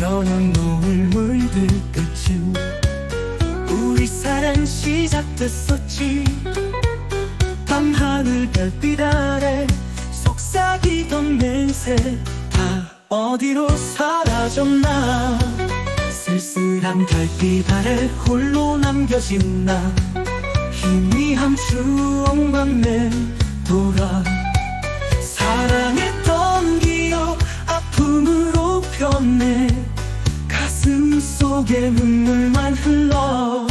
저녁 노을 물들 끝은 우리 사랑 시작됐었지. 밤하늘 별빛 아래 속삭이던 냄새 다 어디로 사라졌나? 쓸쓸한 별빛 아래 홀로 남겨진 나. 희미한 추억만 내 돌아. 사랑 속에 눈물만 흘러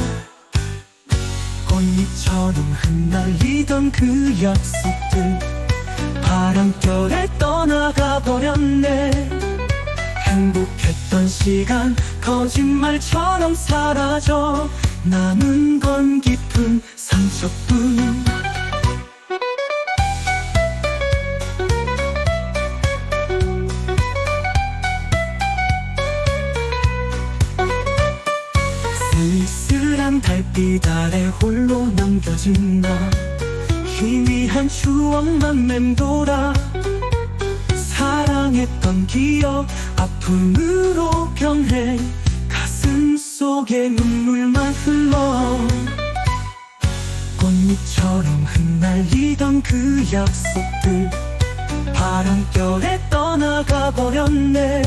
꽃잎처럼 흩날리던 그 약속들 바람결에 떠나가 버렸네. 행복했던 시간 거짓말처럼 사라져. 남은 건 깊은 상처뿐 쓸쓸한 달빛 아래 홀로 남겨진 나 희미한 추억만 맴돌아 사랑했던 기억 아픔으로 변해 가슴 속에 눈물만 흘러. 꽃잎처럼 흩날리던 그 약속들 바람결에 떠나가 버렸네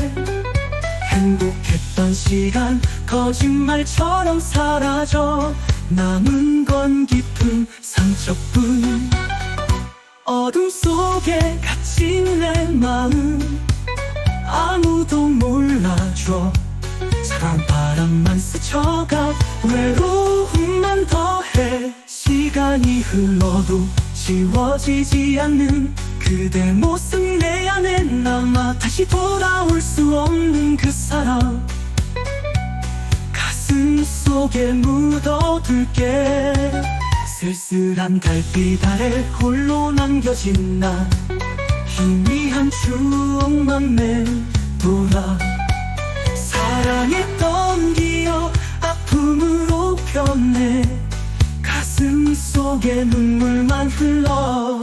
행복했던 시간 거짓말처럼 사라져 남은 건 깊은 상처뿐. 어둠 속에 갇힌 내 마음 아무도 몰라줘. 차가운 바람만 스쳐가 외로움만 더해 시간이 흘러도 지워지지 않는 그대 모습 내 안에 남아 다시 돌아올 수 없는 그 사람. 가슴 속에 묻어둘게. 쓸쓸한 달빛 아래 홀로 남겨진 나. 희미한 추억만 맴돌아 사랑했던 기억 아픔으로 변해. 가슴 속에 눈물만 흘러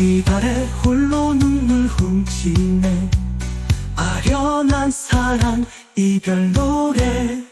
아래 홀로 눈물 훔치네. 아련한 사랑 이별 노래